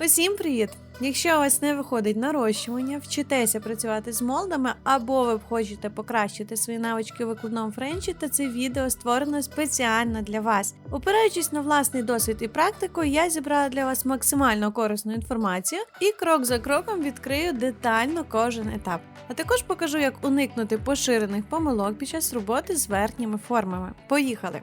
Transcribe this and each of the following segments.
Усім привіт! Якщо у вас не виходить нарощування, вчитеся працювати з молдами, або ви хочете покращити свої навички в викладному френчі, то це відео створено спеціально для вас. Опираючись на власний досвід і практику, я зібрала для вас максимально корисну інформацію і крок за кроком відкрию детально кожен етап. А також покажу, як уникнути поширених помилок під час роботи з верхніми формами. Поїхали!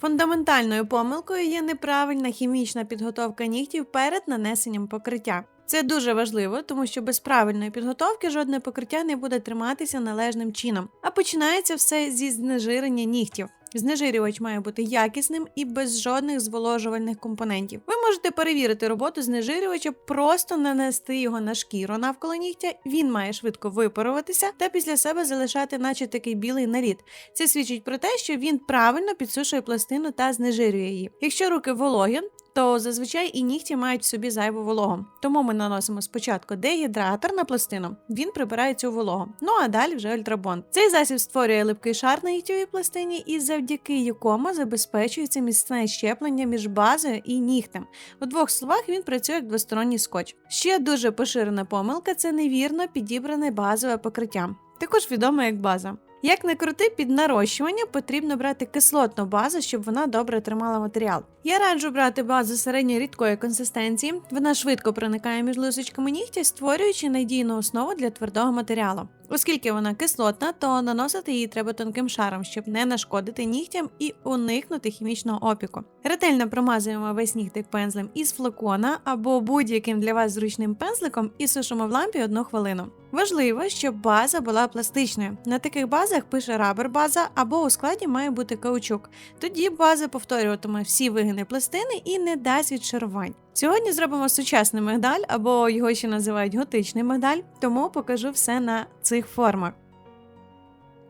Фундаментальною помилкою є неправильна хімічна підготовка нігтів перед нанесенням покриття. Це дуже важливо, тому що без правильної підготовки жодне покриття не буде триматися належним чином. А починається все зі знежирення нігтів. Знежирювач має бути якісним і без жодних зволожувальних компонентів. Ви можете перевірити роботу знежирювача, просто нанести його на шкіру навколо нігтя. Він має швидко випаруватися та після себе залишати, наче такий білий наліт. Це свідчить про те, що він правильно підсушує пластину та знежирює її. Якщо руки вологі, то зазвичай і нігті мають в собі зайву вологу. Тому ми наносимо спочатку дегідратор на пластину, він прибирає цю вологу. Ну а далі вже ультрабонд. Цей засіб створює липкий шар на нігтєвій пластині, і завдяки якому забезпечується міцне щеплення між базою і нігтем. У двох словах він працює як двосторонній скотч. Ще дуже поширена помилка це невірно підібране базове покриття, також відоме як база. Як не крути, під нарощування потрібно брати кислотну базу, щоб вона добре тримала матеріал. Я раджу брати базу середньо рідкої консистенції. Вона швидко проникає між лисочками нігтя, створюючи надійну основу для твердого матеріалу. Оскільки вона кислотна, то наносити її треба тонким шаром, щоб не нашкодити нігтям і уникнути хімічного опіку. Ретельно промазуємо весь нігтик пензлем із флакона або будь-яким для вас зручним пензликом і сушимо в лампі одну хвилину. Важливо, щоб база була пластичною. На таких базах пише рабер база або у складі має бути каучук. Тоді база повторюватиме всі вигини пластини і не дасть відшарувань. Сьогодні зробимо сучасний мигдаль, або його ще називають готичний мигдаль, тому покажу все на цих формах.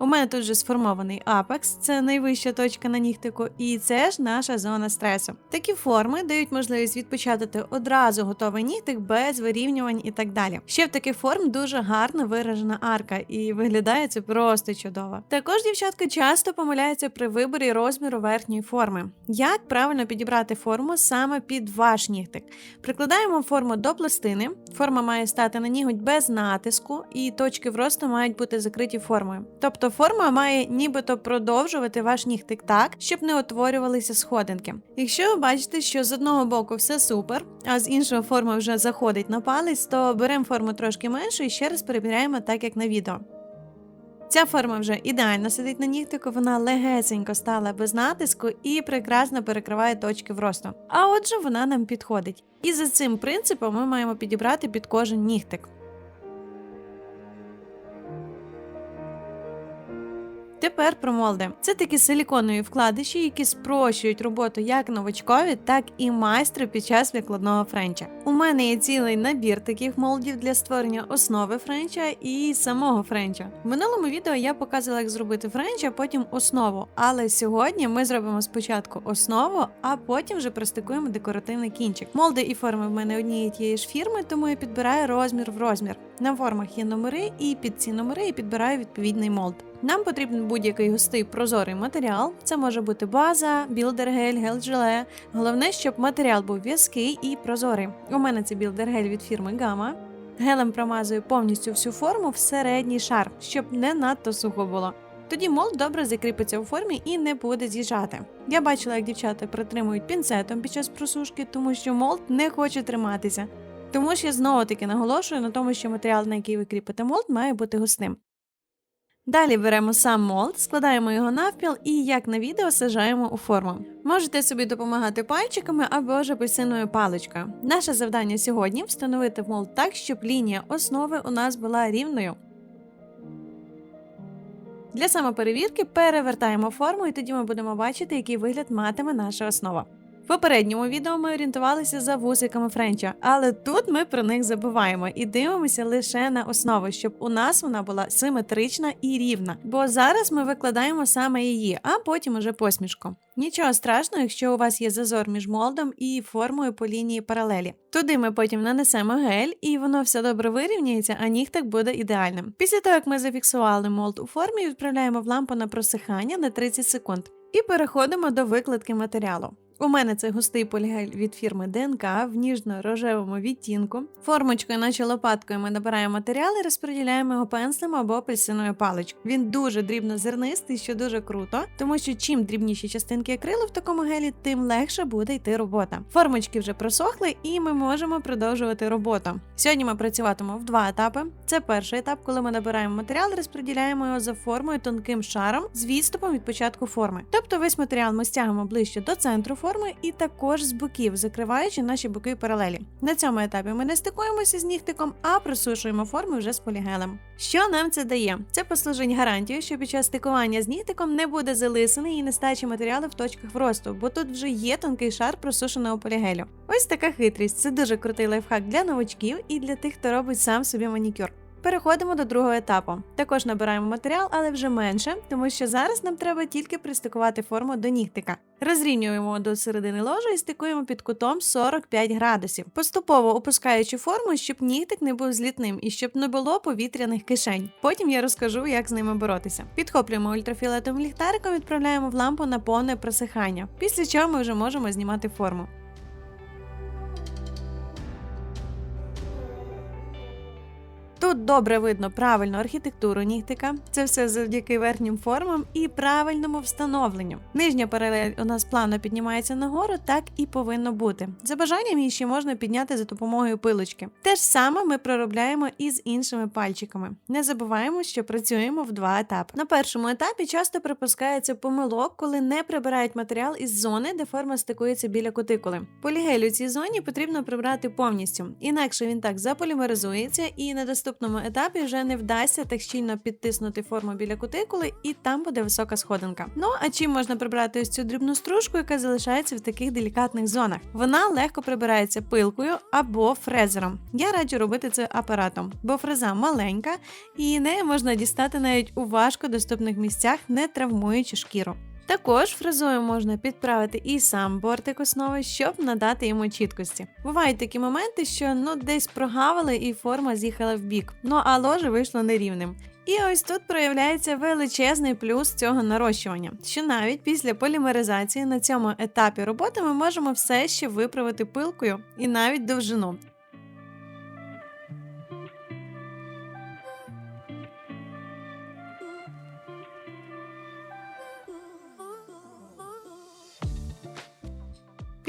У мене тут вже сформований апекс, це найвища точка на нігтику, і це ж наша зона стресу. Такі форми дають можливість відпечатати одразу готовий нігтик без вирівнювань і так далі. Ще в таких форм дуже гарно виражена арка, і виглядає це просто чудово. Також дівчатка часто помиляються при виборі розміру верхньої форми. Як правильно підібрати форму саме під ваш нігтик? Прикладаємо форму до пластини. Форма має стати на ніготь без натиску, і точки вросту мають бути закриті формою. Тобто форма має нібито продовжувати ваш нігтик так, щоб не утворювалися сходинки. Якщо ви бачите, що з одного боку все супер, а з іншого форма вже заходить на палець, то беремо форму трошки меншу і ще раз перевіряємо так, як на відео. Ця форма вже ідеально сидить на нігтику, вона легесенько стала без натиску і прекрасно перекриває точки вросту. А отже, вона нам підходить. І за цим принципом ми маємо підібрати під кожен нігтик. Тепер про молди. Це такі силіконові вкладиші, які спрощують роботу як новачкові, так і майстру під час викладного френча. У мене є цілий набір таких молдів для створення основи френча і самого френча. В минулому відео я показувала, як зробити френч, а потім основу. Але сьогодні ми зробимо спочатку основу, а потім вже простикуємо декоративний кінчик. Молди і форми в мене однієї тієї ж фірми, тому я підбираю розмір в розмір. На формах є номери, і під ці номери я підбираю відповідний молд. Нам потрібен будь-який густий прозорий матеріал. Це може бути база, білдергель, гель-желе. Головне, щоб матеріал був в'язкий і прозорий. У мене це білдергель від фірми Гама. Гелем промазую повністю всю форму в середній шар, щоб не надто сухо було. Тоді молд добре закріпиться у формі і не буде з'їжджати. Я бачила, як дівчата притримують пінцетом під час просушки, тому що молд не хоче триматися. Тому ж я знову таки наголошую на тому, що матеріал, на який ви кріпите молд, має бути густим. Далі беремо сам молд, складаємо його навпіл і, як на відео, сажаємо у форму. Можете собі допомагати пальчиками або ж апельсиновою паличкою. Наше завдання сьогодні встановити молд так, щоб лінія основи у нас була рівною. Для самоперевірки перевертаємо форму, і тоді ми будемо бачити, який вигляд матиме наша основа. Попередньому відео ми орієнтувалися за вусиками Френча, але тут ми про них забуваємо і дивимося лише на основу, щоб у нас вона була симетрична і рівна. Бо зараз ми викладаємо саме її, а потім уже посмішку. Нічого страшного, якщо у вас є зазор між молдом і формою по лінії паралелі. Туди ми потім нанесемо гель, і воно все добре вирівняється, а нігтик буде ідеальним. Після того, як ми зафіксували молд у формі, відправляємо в лампу на просихання на 30 секунд і переходимо до викладки матеріалу. У мене це густий полігель від фірми ДНК в ніжно-рожевому відтінку. Формочкою, наче лопаткою, ми набираємо матеріал і розподіляємо його пензлем або апельсиновою паличкою. Він дуже дрібнозернистий, що дуже круто, тому що чим дрібніші частинки акрилу в такому гелі, тим легше буде йти робота. Формочки вже просохли, і ми можемо продовжувати роботу. Сьогодні ми працюватимемо в два етапи. Це перший етап, коли ми набираємо матеріал, розподіляємо його за формою тонким шаром з відступом від початку форми. Тобто весь матеріал ми стягуємо ближче до центру форми і також з боків, закриваючи наші боки паралелі. На цьому етапі ми не стикуємося з нігтиком, а просушуємо форму вже з полігелем. Що нам це дає? Це послужить гарантією, що під час стикування з нігтиком не буде залисини і нестачі матеріалу в точках вросту, бо тут вже є тонкий шар просушеного полігелю. Ось така хитрість. Це дуже крутий лайфхак для новачків і для тих, хто робить сам собі манікюр. Переходимо до другого етапу. Також набираємо матеріал, але вже менше, тому що зараз нам треба тільки пристикувати форму до нігтика. Розрівнюємо до середини ложа і стикуємо під кутом 45 градусів, поступово опускаючи форму, щоб нігтик не був злітним і щоб не було повітряних кишень. Потім я розкажу, як з ними боротися. Підхоплюємо ультрафіолетовим ліхтариком, відправляємо в лампу на повне просихання, після чого ми вже можемо знімати форму. Тут добре видно правильну архітектуру нігтика. Це все завдяки верхнім формам і правильному встановленню. Нижня паралель у нас плавно піднімається нагору, так і повинно бути. За бажанням її ще можна підняти за допомогою пилочки. Те ж саме ми проробляємо і з іншими пальчиками. Не забуваємо, що працюємо в два етапи. На першому етапі часто припускається помилок, коли не прибирають матеріал із зони, де форма стикується біля кутикули. Полігель у цій зоні потрібно прибрати повністю, інакше він так заполімеризується і на доступному етапі вже не вдасться так щільно підтиснути форму біля кутикули, і там буде висока сходинка. Ну а чим можна прибрати ось цю дрібну стружку, яка залишається в таких делікатних зонах? Вона легко прибирається пилкою або фрезером. Я раджу робити це апаратом, бо фреза маленька і нею можна дістати навіть у важко доступних місцях, не травмуючи шкіру. Також фрезою можна підправити і сам бортик основи, щоб надати йому чіткості. Бувають такі моменти, що ну десь прогавили і форма з'їхала в бік, ну а ложе вийшло нерівним. І ось тут проявляється величезний плюс цього нарощування, що навіть після полімеризації на цьому етапі роботи ми можемо все ще виправити пилкою і навіть довжину.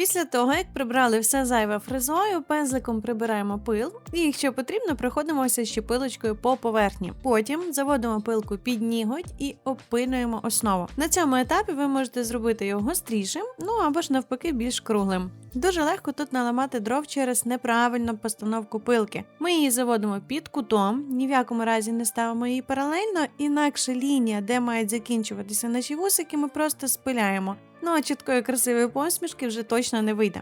Після того, як прибрали все зайве фрезою, пензликом прибираємо пил, і якщо потрібно, проходимося ще пилочкою по поверхні. Потім заводимо пилку під ніготь і опилюємо основу. На цьому етапі ви можете зробити його гострішим, ну або ж навпаки більш круглим. Дуже легко тут наламати дров через неправильну постановку пилки. Ми її заводимо під кутом, ні в якому разі не ставимо її паралельно, інакше лінія, де мають закінчуватися наші вусики, ми просто спиляємо. Ну а чіткої красивої посмішки вже точно не вийде.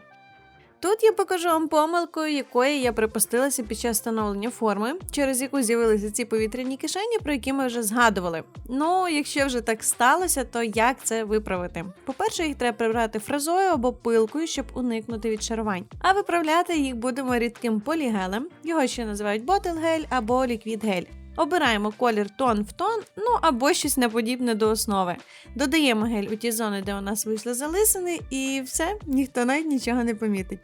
Тут я покажу вам помилку, якої я припустилася під час встановлення форми, через яку з'явилися ці повітряні кишені, про які ми вже згадували. Ну, якщо вже так сталося, то як це виправити? По-перше, їх треба прибрати фрезою або пилкою, щоб уникнути відшарувань. А виправляти їх будемо рідким полігелем, його ще називають ботл-гель або ліквід-гель. Обираємо колір тон в тон, ну або щось неподібне до основи. Додаємо гель у ті зони, де у нас вийшли залисини, і все, ніхто навіть нічого не помітить.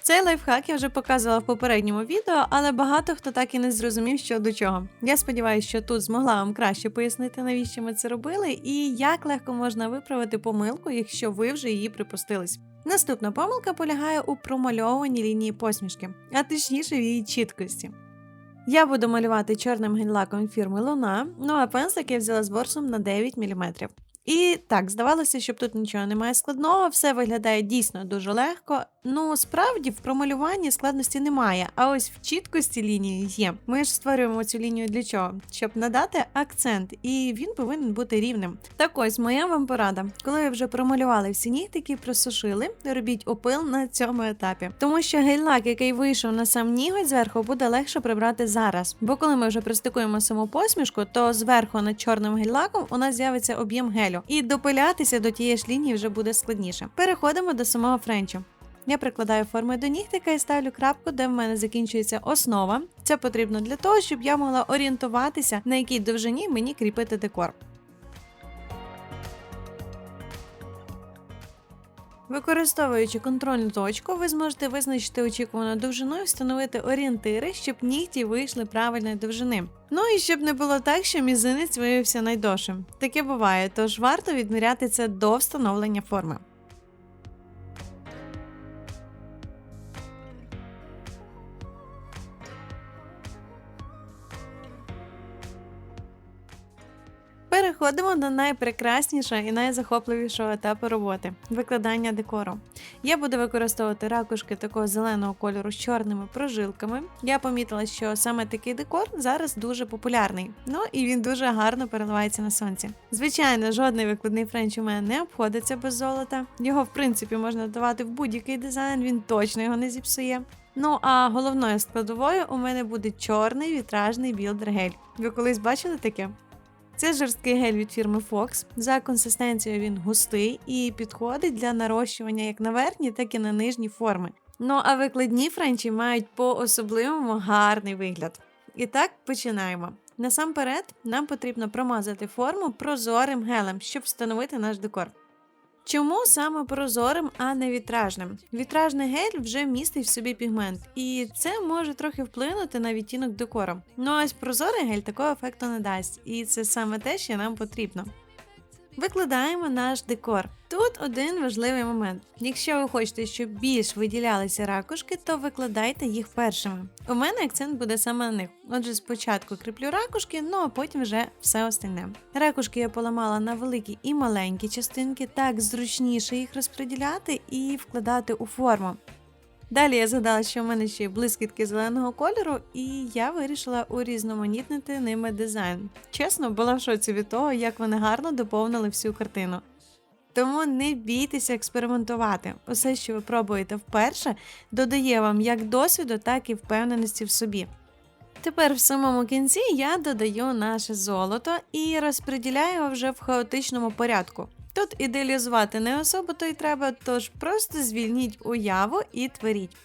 Цей лайфхак я вже показувала в попередньому відео, але багато хто так і не зрозумів, що до чого. Я сподіваюся, що тут змогла вам краще пояснити, навіщо ми це робили, і як легко можна виправити помилку, якщо ви вже її припустились. Наступна помилка полягає у промальовуванні лінії посмішки, а точніше в її чіткості. Я буду малювати чорним гель-лаком фірми Луна, ну а пензлик я взяла з ворсом на 9 мм. І так, здавалося, що тут нічого немає складного, все виглядає дійсно дуже легко. Ну, справді, в промалюванні складності немає, а ось в чіткості лінії є. Ми ж створюємо цю лінію для чого? Щоб надати акцент, і він повинен бути рівним. Так ось моя вам порада. Коли ви вже промалювали всі нігтики, просушили, робіть опил на цьому етапі. Тому що гель-лак, який вийшов на сам ніготь зверху, буде легше прибрати зараз. Бо коли ми вже пристикуємо саму посмішку, то зверху над чорним гель-лаком у нас з'явиться об'єм гелю, і допилятися до тієї ж лінії вже буде складніше. Переходимо до самого френчу. Я прикладаю форми до нігтика і ставлю крапку, де в мене закінчується основа. Це потрібно для того, щоб я могла орієнтуватися, на якій довжині мені кріпити декор. Використовуючи контрольну точку, ви зможете визначити очікувану довжину і встановити орієнтири, щоб нігті вийшли правильної довжини. Ну і щоб не було так, що мізинець виявився найдовшим. Таке буває, тож варто відміряти це до встановлення форми. Переходимо до найпрекраснішого і найзахопливішого етапу роботи викладання декору. Я буду використовувати ракушки такого зеленого кольору з чорними прожилками. Я помітила, що саме такий декор зараз дуже популярний. Ну і він дуже гарно переливається на сонці. Звичайно, жодний викладний френч у мене не обходиться без золота. Його, в принципі, можна додавати в будь-який дизайн, він точно його не зіпсує. Ну а головною складовою у мене буде чорний вітражний білдер-гель. Ви колись бачили таке? Це жорсткий гель від фірми Fox. За консистенцією він густий і підходить для нарощування як на верхні, так і на нижні форми. Ну а викладні френчі мають по-особливому гарний вигляд. І так починаємо. Насамперед, нам потрібно промазати форму прозорим гелем, щоб встановити наш декор. Чому саме прозорим, а не вітражним? Вітражний гель вже містить в собі пігмент, і це може трохи вплинути на відтінок декору. Ну ось прозорий гель такого ефекту не дасть, і це саме те, що нам потрібно. Викладаємо наш декор. Тут один важливий момент. Якщо ви хочете, щоб більш виділялися ракушки, то викладайте їх першими. У мене акцент буде саме на них. Отже, спочатку кріплю ракушки, ну а потім вже все остальне. Ракушки я поламала на великі і маленькі частинки, так зручніше їх розподіляти і вкладати у форму. Далі я згадала, що в мене ще блискітки зеленого кольору, і я вирішила урізноманітнити ними дизайн. Чесно, була в шоці від того, як вони гарно доповнили всю картину. Тому не бійтеся експериментувати. Усе, що ви пробуєте вперше, додає вам як досвіду, так і впевненості в собі. Тепер в самому кінці я додаю наше золото і розподіляю його вже в хаотичному порядку. Тут ідеалізувати не особо то й треба, тож просто звільніть уяву і творіть.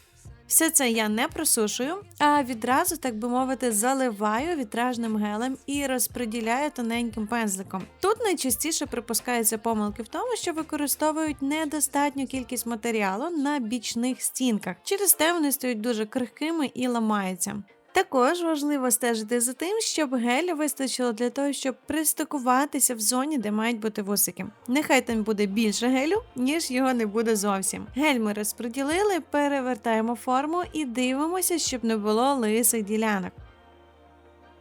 Все це я не просушую, а відразу, так би мовити, заливаю вітражним гелем і розподіляю тоненьким пензликом. Тут найчастіше припускаються помилки в тому, що використовують недостатню кількість матеріалу на бічних стінках. Через те вони стають дуже крихкими і ламаються. Також важливо стежити за тим, щоб гелю вистачило для того, щоб пристикуватися в зоні, де мають бути вусики. Нехай там буде більше гелю, ніж його не буде зовсім. Гель ми розподілили, перевертаємо форму і дивимося, щоб не було лисих ділянок.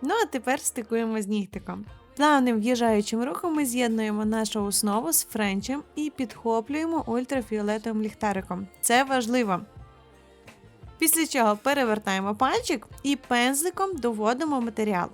Ну а тепер стикуємо з нігтиком. Плавним в'їжджаючим рухом ми з'єднуємо нашу основу з френчем і підхоплюємо ультрафіолетовим ліхтариком. Це важливо. Після чого перевертаємо пальчик і пензликом доводимо матеріал.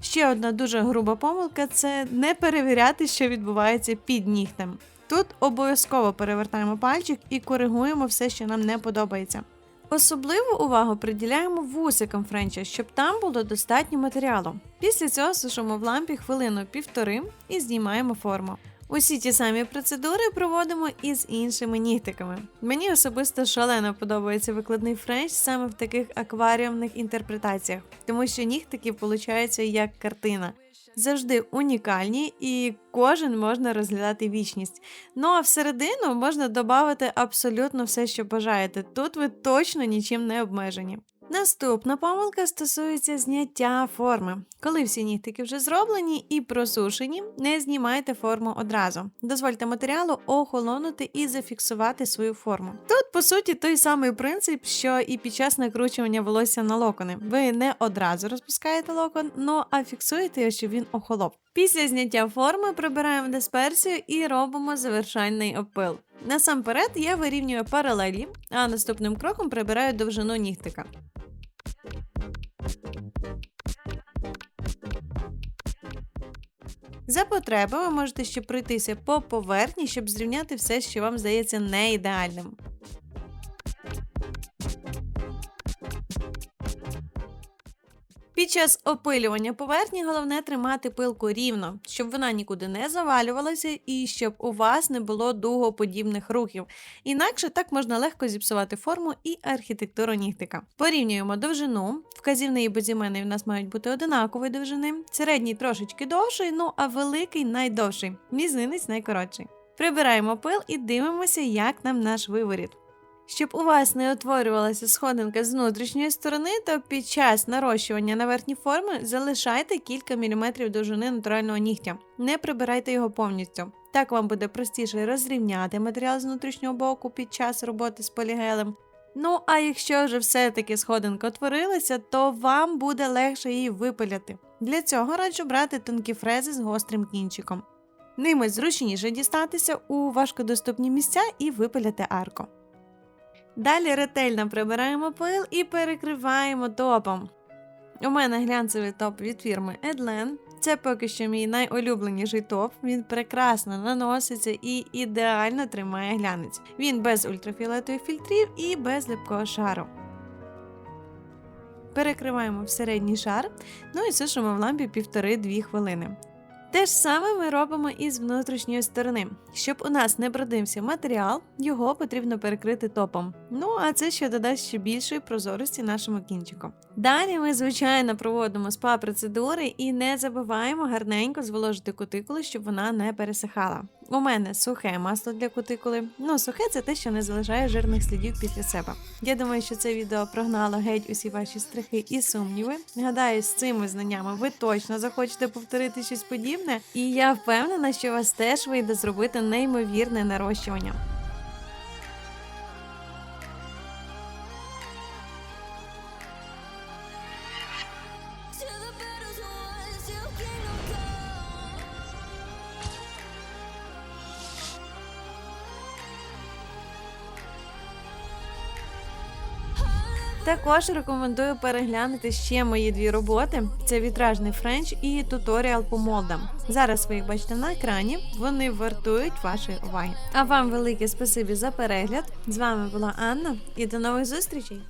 Ще одна дуже груба помилка це не перевіряти, що відбувається під нігтем. Тут обов'язково перевертаємо пальчик і коригуємо все, що нам не подобається. Особливу увагу приділяємо вусикам френча, щоб там було достатньо матеріалу. Після цього сушимо в лампі хвилину півтори і знімаємо форму. Усі ті самі процедури проводимо і з іншими нігтиками. Мені особисто шалено подобається викладний френч саме в таких акваріумних інтерпретаціях, тому що нігтики получаються як картина. Завжди унікальні і кожен можна розглядати вічність. Ну а всередину можна додати абсолютно все, що бажаєте. Тут ви точно нічим не обмежені. Наступна помилка стосується зняття форми. Коли всі нігтики вже зроблені і просушені, не знімайте форму одразу. Дозвольте матеріалу охолонути і зафіксувати свою форму. Тут, по суті, той самий принцип, що і під час накручування волосся на локони. Ви не одразу розпускаєте локон, ну а фіксуєте щоб він охолов. Після зняття форми прибираємо дисперсію і робимо завершальний опил. Насамперед я вирівнюю паралелі, а наступним кроком прибираю довжину нігтика. За потреби ви можете ще пройтися по поверхні, щоб зрівняти все, що вам здається не ідеальним. Під час опилювання поверхні головне тримати пилку рівно, щоб вона нікуди не завалювалася і щоб у вас не було дугоподібних рухів. Інакше так можна легко зіпсувати форму і архітектуру нігтика. Порівнюємо довжину. Вказівний і безіменний в нас мають бути одинакової довжини, середній трошечки довший, ну а великий найдовший, мізинець найкоротший. Прибираємо пил і дивимося, як нам наш виворіт. Щоб у вас не утворювалася сходинка з внутрішньої сторони, то під час нарощування на верхні форми залишайте кілька міліметрів довжини натурального нігтя. Не прибирайте його повністю. Так вам буде простіше розрівняти матеріал з внутрішнього боку під час роботи з полігелем. Ну, а якщо вже все-таки сходинка утворилася, то вам буде легше її випиляти. Для цього раджу брати тонкі фрези з гострим кінчиком. Ними зручніше дістатися у важкодоступні місця і випиляти арку. Далі ретельно прибираємо пил і перекриваємо топом. У мене глянцевий топ від фірми Edlen. Це поки що мій найулюбленіший топ. Він прекрасно наноситься і ідеально тримає глянець. Він без ультрафіолетових фільтрів і без липкого шару. Перекриваємо в середній шар, ну і сушимо в лампі 1,5-2 хвилини. Те ж саме ми робимо і з внутрішньої сторони. Щоб у нас не бродився матеріал, його потрібно перекрити топом. Ну а це ще додасть ще більшої прозорості нашому кінчику. Далі ми, звичайно, проводимо спа процедури і не забуваємо гарненько зволожити кутикулу, щоб вона не пересихала. У мене сухе масло для кутикули. Ну, сухе це те, що не залишає жирних слідів після себе. Я думаю, що це відео прогнало геть усі ваші страхи і сумніви. Гадаю, з цими знаннями ви точно захочете повторити щось подібне, і я впевнена, що вас теж вийде зробити неймовірне нарощування. Також рекомендую переглянути ще мої дві роботи: це вітражний френч і туторіал по молдам. Зараз ви їх бачите на екрані. Вони вартують вашої уваги. А вам велике спасибі за перегляд. З вами була Анна і до нових зустрічей!